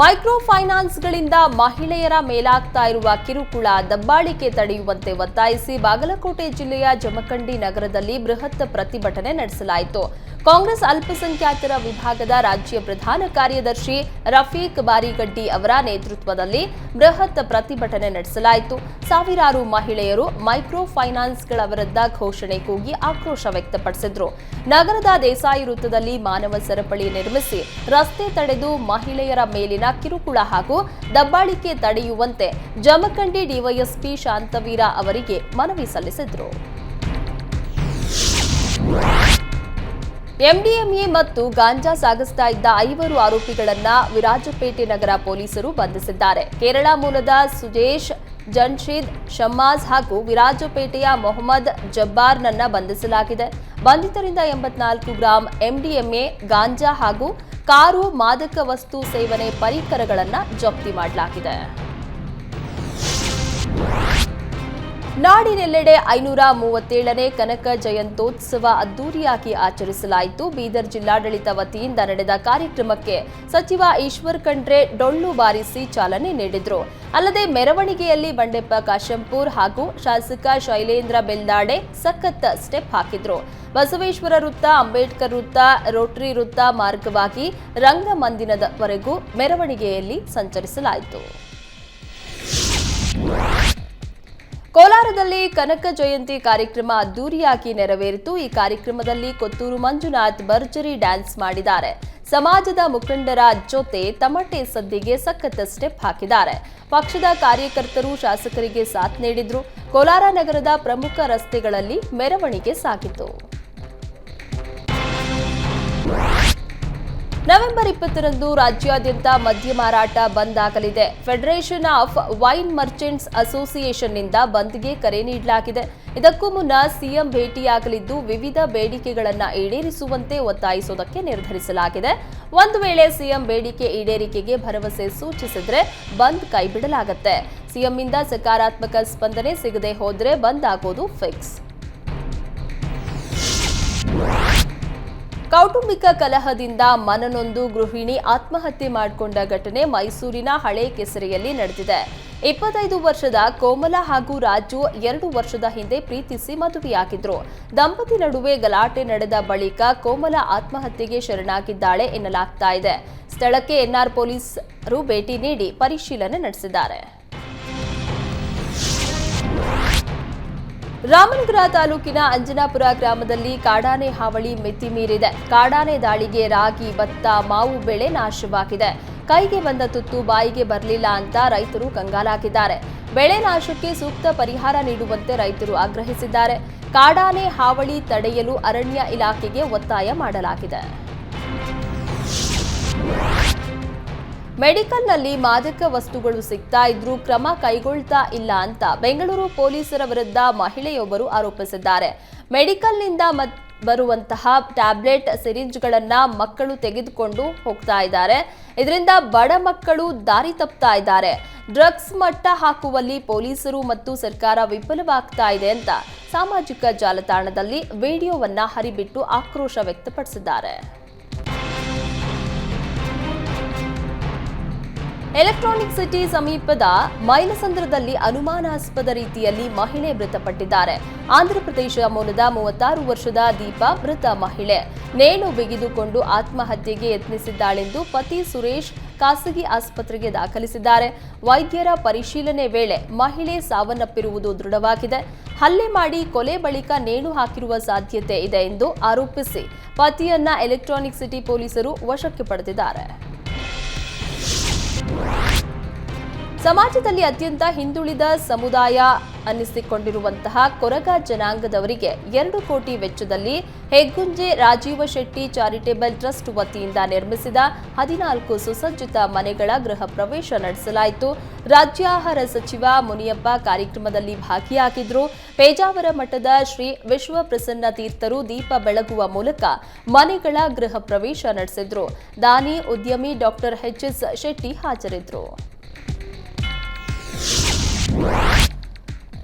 ಮೈಕ್ರೋ ಫೈನಾನ್ಸ್ಗಳಿಂದ ಮಹಿಳೆಯರ ಮೇಲಾಗ್ತಾ ಇರುವ ಕಿರುಕುಳ ದಬ್ಬಾಳಿಕೆ ತಡೆಯುವಂತೆ ಒತ್ತಾಯಿಸಿ ಬಾಗಲಕೋಟೆ ಜಿಲ್ಲೆಯ ಜಮಖಂಡಿ ನಗರದಲ್ಲಿ ಬೃಹತ್ ಪ್ರತಿಭಟನೆ ನಡೆಸಲಾಯಿತು. ಕಾಂಗ್ರೆಸ್ ಅಲ್ಪಸಂಖ್ಯಾತರ ವಿಭಾಗದ ರಾಜ್ಯ ಪ್ರಧಾನ ಕಾರ್ಯದರ್ಶಿ ರಫೀಕ್ ಬಾರಿಗಡ್ಡಿ ಅವರ ನೇತೃತ್ವದಲ್ಲಿ ಬೃಹತ್ ಪ್ರತಿಭಟನೆ ನಡೆಸಲಾಯಿತು. ಸಾವಿರಾರು ಮಹಿಳೆಯರು ಮೈಕ್ರೋ ಫೈನಾನ್ಸ್ಗಳ ವಿರುದ್ಧ ಘೋಷಣೆ ಕೂಗಿ ಆಕ್ರೋಶ ವ್ಯಕ್ತಪಡಿಸಿದ್ರು. ನಗರದ ದೇಸಾಯಿ ವೃತ್ತದಲ್ಲಿ ಮಾನವ ಸರಪಳಿ ನಿರ್ಮಿಸಿ ರಸ್ತೆ ತಡೆದು ಮಹಿಳೆಯರ ಮೇಲಿನ ಕಿರುಕುಳ ಹಾಗೂ ದಬ್ಬಾಳಿಕೆ ತಡೆಯುವಂತೆ ಜಮಖಂಡಿ ಡಿವೈಎಸ್ಪಿ ಶಾಂತವೀರ ಅವರಿಗೆ ಮನವಿ ಸಲ್ಲಿಸಿದರು. ಎಂಡಿಎಂಎ ಮತ್ತು ಗಾಂಜಾ ಸಾಗಿಸ್ತಾ ಇದ್ದ ಐವರು ಆರೋಪಿಗಳನ್ನ ವಿರಾಜಪೇಟೆ ನಗರ ಪೊಲೀಸರು ಬಂಧಿಸಿದ್ದಾರೆ. ಕೇರಳ ಮೂಲದ ಸುಜೇಶ್, ಜನ್ಷೀದ್, ಶಮ್ಮಾಜ್ ಹಾಗೂ ವಿರಾಜಪೇಟೆಯ ಮೊಹಮ್ಮದ್ ಜಬ್ಬಾರ್ನನ್ನ ಬಂಧಿಸಲಾಗಿದೆ. ಬಂಧಿತರಿಂದ ಎಂಬತ್ನಾಲ್ಕು ಗ್ರಾಂ ಎಂಡಿಎಂಎ, ಗಾಂಜಾ ಹಾಗೂ ಕಾರು ಮಾದಕ ವಸ್ತು ಸೇವನೆ ಪರಿಕರಗಳನ್ನು ಜಪ್ತಿ ಮಾಡಲಾಗಿದೆ. ನಾಡಿನೆಲ್ಲೆಡೆ ಐನೂರ ಮೂವತ್ತೇಳನೇ ಕನಕ ಜಯಂತ್ಯೋತ್ಸವ ಅದ್ದೂರಿಯಾಗಿ ಆಚರಿಸಲಾಯಿತು. ಬೀದರ್ ಜಿಲ್ಲಾಡಳಿತ ವತಿಯಿಂದ ನಡೆದ ಕಾರ್ಯಕ್ರಮಕ್ಕೆ ಸಚಿವ ಈಶ್ವರ್ ಖಂಡ್ರೆ ಡೊಳ್ಳು ಬಾರಿಸಿ ಚಾಲನೆ ನೀಡಿದರು. ಅಲ್ಲದೆ ಮೆರವಣಿಗೆಯಲ್ಲಿ ಬಂಡೆಪ್ಪ ಕಾಶಂಪೂರ್ ಹಾಗೂ ಶಾಸಕ ಶೈಲೇಂದ್ರ ಬೆಲ್ದಾಡೆ ಸಖತ್ ಸ್ಟೆಪ್ ಹಾಕಿದ್ರು. ಬಸವೇಶ್ವರ ವೃತ್ತ, ಅಂಬೇಡ್ಕರ್ ವೃತ್ತ, ರೋಟರಿ ವೃತ್ತ ಮಾರ್ಗವಾಗಿ ರಂಗಮಂದಿರದವರೆಗೂ ಮೆರವಣಿಗೆಯಲ್ಲಿ ಸಂಚರಿಸಲಾಯಿತು. ಕೋಲಾರದಲ್ಲಿ ಕನಕ ಜಯಂತಿ ಕಾರ್ಯಕ್ರಮ ಅದ್ದೂರಿಯಾಗಿ ನೆರವೇರಿತು. ಈ ಕಾರ್ಯಕ್ರಮದಲ್ಲಿ ಕೊತ್ತೂರು ಮಂಜುನಾಥ್ ಭರ್ಜರಿ ಡ್ಯಾನ್ಸ್ ಮಾಡಿದ್ದಾರೆ. ಸಮಾಜದ ಮುಖಂಡರ ಜೊತೆ ತಮಟೆ ಸದ್ದಿಗೆ ಸಖತ್ ಸ್ಟೆಪ್ ಹಾಕಿದ್ದಾರೆ. ಪಕ್ಷದ ಕಾರ್ಯಕರ್ತರು ಶಾಸಕರಿಗೆ ಸಾಥ್ ನೀಡಿದ್ರು. ಕೋಲಾರ ನಗರದ ಪ್ರಮುಖ ರಸ್ತೆಗಳಲ್ಲಿ ಮೆರವಣಿಗೆ ಸಾಗಿತು. ನವೆಂಬರ್ ಇಪ್ಪತ್ತರಂದು ರಾಜ್ಯಾದ್ಯಂತ ಮದ್ಯ ಮಾರಾಟ ಬಂದ್ ಆಗಲಿದೆ. ಫೆಡರೇಷನ್ ಆಫ್ ವೈನ್ ಮರ್ಚೆಂಟ್ಸ್ ಅಸೋಸಿಯೇಷನ್ನಿಂದ ಬಂದ್ಗೆ ಕರೆ ನೀಡಲಾಗಿದೆ. ಇದಕ್ಕೂ ಮುನ್ನ ಸಿಎಂ ಭೇಟಿಯಾಗಲಿದ್ದು ವಿವಿಧ ಬೇಡಿಕೆಗಳನ್ನು ಈಡೇರಿಸುವಂತೆ ಒತ್ತಾಯಿಸುವುದಕ್ಕೆ ನಿರ್ಧರಿಸಲಾಗಿದೆ. ಒಂದು ವೇಳೆ ಸಿಎಂ ಬೇಡಿಕೆ ಈಡೇರಿಕೆಗೆ ಭರವಸೆ ಸೂಚಿಸಿದ್ರೆ ಬಂದ್ ಕೈಬಿಡಲಾಗುತ್ತೆ. ಸಿಎಂನಿಂದ ಸಕಾರಾತ್ಮಕ ಸ್ಪಂದನೆ ಸಿಗದೆ ಹೋದರೆ ಬಂದ್ ಆಗೋದು ಫಿಕ್ಸ್ ಕೌಟುಂಬಿಕ ಕಲಹದಿಂದ ಮನನೊಂದು ಗೃಹಿಣಿ ಆತ್ಮಹತ್ಯೆ ಮಾಡಿಕೊಂಡ ಘಟನೆ ಮೈಸೂರಿನ ಹಳೆ ಕೆಸರೆಯಲ್ಲಿ ನಡೆದಿದೆ. ಇಪ್ಪತ್ತೈದು ವರ್ಷದ ಕೋಮಲ ಹಾಗೂ ರಾಜು ಎರಡು ವರ್ಷದ ಹಿಂದೆ ಪ್ರೀತಿಸಿ ಮದುವೆಯಾಗಿದ್ರು. ದಂಪತಿ ನಡುವೆ ಗಲಾಟೆ ನಡೆದ ಬಳಿಕ ಕೋಮಲ ಆತ್ಮಹತ್ಯೆಗೆ ಶರಣಾಗಿದ್ದಾಳೆ ಎನ್ನಲಾಗ್ತಾ ಇದೆ. ಸ್ಥಳಕ್ಕೆ ಎನ್ಆರ್ ಪೊಲೀಸರು ಭೇಟಿ ನೀಡಿ ಪರಿಶೀಲನೆ ನಡೆಸಿದ್ದಾರೆ. ರಾಮನಗರ ತಾಲೂಕಿನ ಅಂಜನಾಪುರ ಗ್ರಾಮದಲ್ಲಿ ಕಾಡಾನೆ ಹಾವಳಿ ಮಿತಿ ಮೀರಿದೆ. ಕಾಡಾನೆ ದಾಳಿಗೆ ರಾಗಿ, ಭತ್ತ, ಮಾವು, ಬೆಳೆ ನಾಶವಾಗಿದೆ. ಕೈಗೆ ಬಂದ ತುತ್ತು ಬಾಯಿಗೆ ಬರಲಿಲ್ಲ ಅಂತ ರೈತರು ಕಂಗಾಲಾಗಿದ್ದಾರೆ. ಬೆಳೆ ನಾಶಕ್ಕೆ ಸೂಕ್ತ ಪರಿಹಾರ ನೀಡುವಂತೆ ರೈತರು ಆಗ್ರಹಿಸಿದ್ದಾರೆ. ಕಾಡಾನೆ ಹಾವಳಿ ತಡೆಯಲು ಅರಣ್ಯ ಇಲಾಖೆಗೆ ಒತ್ತಾಯ ಮಾಡಲಾಗಿದೆ. ಮೆಡಿಕಲ್ನಲ್ಲಿ ಮಾದಕ ವಸ್ತುಗಳು ಸಿಗ್ತಾ ಇದ್ರೂ ಕ್ರಮ ಕೈಗೊಳ್ತಾ ಇಲ್ಲ ಅಂತ ಬೆಂಗಳೂರು ಪೊಲೀಸರ ವಿರುದ್ಧ ಮಹಿಳೆಯೊಬ್ಬರು ಆರೋಪಿಸಿದ್ದಾರೆ. ಮೆಡಿಕಲ್ನಿಂದ ಮತ್ ಬರುವಂತಹ ಟ್ಯಾಬ್ಲೆಟ್, ಸಿರಿಂಜ್ಗಳನ್ನ ಮಕ್ಕಳು ತೆಗೆದುಕೊಂಡು ಹೋಗ್ತಾ ಇದ್ದಾರೆ. ಇದರಿಂದ ಬಡ ಮಕ್ಕಳು ದಾರಿ ತಪ್ತಾ ಇದ್ದಾರೆ. ಡ್ರಗ್ಸ್ ಮಟ್ಟ ಹಾಕುವಲ್ಲಿ ಪೊಲೀಸರು ಮತ್ತು ಸರ್ಕಾರ ವಿಫಲವಾಗ್ತಾ ಇದೆ ಅಂತ ಸಾಮಾಜಿಕ ಜಾಲತಾಣದಲ್ಲಿ ವಿಡಿಯೋವನ್ನ ಹರಿಬಿಟ್ಟು ಆಕ್ರೋಶ ವ್ಯಕ್ತಪಡಿಸಿದ್ದಾರೆ. ಎಲೆಕ್ಟ್ರಾನಿಕ್ ಸಿಟಿ ಸಮೀಪದ ಮೈಲಸಂದ್ರದಲ್ಲಿ ಅನುಮಾನಾಸ್ಪದ ರೀತಿಯಲ್ಲಿ ಮಹಿಳೆ ಮೃತಪಟ್ಟಿದ್ದಾರೆ. ಆಂಧ್ರಪ್ರದೇಶ ಮೂಲದ ಮೂವತ್ತಾರು ವರ್ಷದ ದೀಪ ಮೃತ ಮಹಿಳೆ. ನೇಣು ಬಿಗಿದುಕೊಂಡು ಆತ್ಮಹತ್ಯೆಗೆ ಯತ್ನಿಸಿದ್ದಾಳೆಂದು ಪತಿ ಸುರೇಶ್ ಖಾಸಗಿ ಆಸ್ಪತ್ರೆಗೆ ದಾಖಲಿಸಿದ್ದಾರೆ. ವೈದ್ಯರ ಪರಿಶೀಲನೆ ವೇಳೆ ಮಹಿಳೆ ಸಾವನ್ನಪ್ಪಿರುವುದು ದೃಢವಾಗಿದೆ. ಹಲ್ಲೆ ಮಾಡಿ ಕೊಲೆ ಬಳಿಕ ನೇಣು ಹಾಕಿರುವ ಸಾಧ್ಯತೆ ಇದೆ ಎಂದು ಆರೋಪಿಸಿ ಪತಿಯನ್ನ ಎಲೆಕ್ಟ್ರಾನಿಕ್ ಸಿಟಿ ಪೊಲೀಸರು ವಶಕ್ಕೆ ಪಡೆದಿದ್ದಾರೆ. ಸಮಾಜದಲ್ಲಿ ಅತ್ಯಂತ ಹಿಂದುಳಿದ ಸಮುದಾಯ ಅನ್ನಿಸಿಕೊಂಡಿರುವಂತಹ ಕೊರಗ ಜನಾಂಗದವರಿಗೆ ಎರಡು ಕೋಟಿ ವೆಚ್ಚದಲ್ಲಿ ಹೆಗ್ಗುಂಜೆ ರಾಜೀವ ಶೆಟ್ಟಿ ಚಾರಿಟೇಬಲ್ ಟ್ರಸ್ಟ್ ವತಿಯಿಂದ ನಿರ್ಮಿಸಿದ ಹದಿನಾಲ್ಕು ಸುಸಜ್ಜಿತ ಮನೆಗಳ ಗೃಹ ಪ್ರವೇಶ ನಡೆಸಲಾಯಿತು. ರಾಜ್ಯ ಆಹಾರ ಸಚಿವ ಮುನಿಯಪ್ಪ ಕಾರ್ಯಕ್ರಮದಲ್ಲಿ ಭಾಗಿಯಾಗಿದ್ರು. ಪೇಜಾವರ ಮಠದ ಶ್ರೀ ವಿಶ್ವಪ್ರಸನ್ನ ತೀರ್ಥರು ದೀಪ ಬೆಳಗುವ ಮೂಲಕ ಮನೆಗಳ ಗೃಹ ಪ್ರವೇಶ ನಡೆಸಿದ್ರು. ದಾನಿ ಉದ್ಯಮಿ ಡಾಕ್ಟರ್ ಎಚ್ ಎಸ್ ಶೆಟ್ಟಿ ಹಾಜರಿದ್ದರು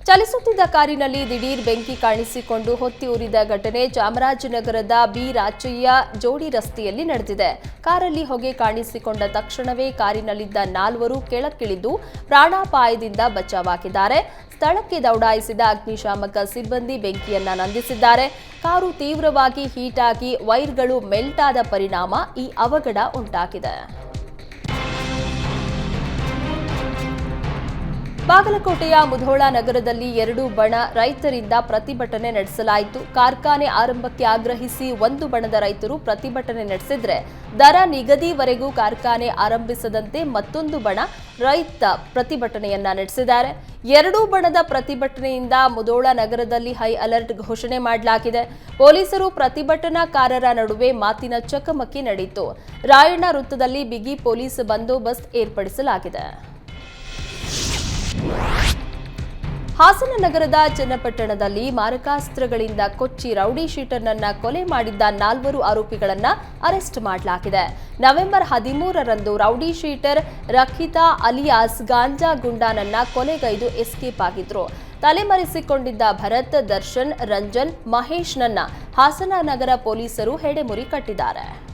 ಚಲಿಸುತ್ತಿದ್ದ ಕಾರಿನಲ್ಲಿ ದಿಢೀರ್ ಬೆಂಕಿ ಕಾಣಿಸಿಕೊಂಡು ಹೊತ್ತಿ ಉರಿದ ಘಟನೆ ಚಾಮರಾಜನಗರದ ಬಿ ರಾಚಯ್ಯ ಜೋಡಿ ರಸ್ತೆಯಲ್ಲಿ ನಡೆದಿದೆ. ಕಾರಲ್ಲಿ ಹೊಗೆ ಕಾಣಿಸಿಕೊಂಡ ತಕ್ಷಣವೇ ಕಾರಿನಲ್ಲಿದ್ದ ನಾಲ್ವರು ಕೆಳಕ್ಕಿಳಿದು ಪ್ರಾಣಾಪಾಯದಿಂದ ಬಚಾವಾಗಿದ್ದಾರೆ. ಸ್ಥಳಕ್ಕೆ ದೌಡಾಯಿಸಿದ ಅಗ್ನಿಶಾಮಕ ಸಿಬ್ಬಂದಿ ಬೆಂಕಿಯನ್ನ ನಂದಿಸಿದ್ದಾರೆ. ಕಾರು ತೀವ್ರವಾಗಿ ಹೀಟಾಗಿ ವೈರ್ಗಳು ಮೆಲ್ಟಾದ ಪರಿಣಾಮ ಈ ಅವಘಡ ಉಂಟಾಗಿದೆ. ಬಾಗಲಕೋಟೆಯ ಮುಧೋಳ ನಗರದಲ್ಲಿ ಎರಡು ಬಣ ರೈತರಿಂದ ಪ್ರತಿಭಟನೆ ನಡೆಸಲಾಯಿತು. ಕಾರ್ಖಾನೆ ಆರಂಭಕ್ಕೆ ಆಗ್ರಹಿಸಿ ಒಂದು ಬಣದ ರೈತರು ಪ್ರತಿಭಟನೆ ನಡೆಸಿದ್ರೆ ದರ ನಿಗದಿವರೆಗೂ ಕಾರ್ಖಾನೆ ಆರಂಭಿಸದಂತೆ ಮತ್ತೊಂದು ಬಣ ರೈತ ಪ್ರತಿಭಟನೆಯನ್ನ ನಡೆಸಿದ್ದಾರೆ. ಎರಡೂ ಬಣದ ಪ್ರತಿಭಟನೆಯಿಂದ ಮುಧೋಳ ನಗರದಲ್ಲಿ ಹೈ ಅಲರ್ಟ್ ಘೋಷಣೆ ಮಾಡಲಾಗಿದೆ. ಪೊಲೀಸರು ಪ್ರತಿಭಟನಾಕಾರರ ನಡುವೆ ಮಾತಿನ ಚಕಮಕಿ ನಡೆಯಿತು ರಾಯಣ್ಣ ವೃತ್ತದಲ್ಲಿ ಬಿಗಿ ಪೊಲೀಸ್ ಬಂದೋಬಸ್ತ್ ಏರ್ಪಡಿಸಲಾಗಿದೆ. ಹಾಸನ ನಗರದ ಚನ್ನಪಟ್ಟಣದಲ್ಲಿ ಮಾರಕಾಸ್ತ್ರಗಳಿಂದ ಕೊಚ್ಚಿ ರೌಡಿ ಶೀಟರ್ನನ್ನ ಕೊಲೆ ಮಾಡಿದ್ದ ನಾಲ್ವರು ಆರೋಪಿಗಳನ್ನ ಅರೆಸ್ಟ್ ಮಾಡಲಾಗಿದೆ. November ಹದಿಮೂರರಂದು rowdy sheeter Rakhita alias Ganja ಗುಂಡಾನನ್ನ ಕೊಲೆಗೈದು ಎಸ್ಕೇಪ್ ಆಗಿದ್ರು. ತಲೆಮರೆಸಿಕೊಂಡಿದ್ದ ಭರತ್, ದರ್ಶನ್, ರಂಜನ್, ಮಹೇಶ್ನನ್ನ ಹಾಸನ ನಗರ ಪೊಲೀಸರು ಹೆಡೆಮುರಿ ಕಟ್ಟಿದ್ದಾರೆ.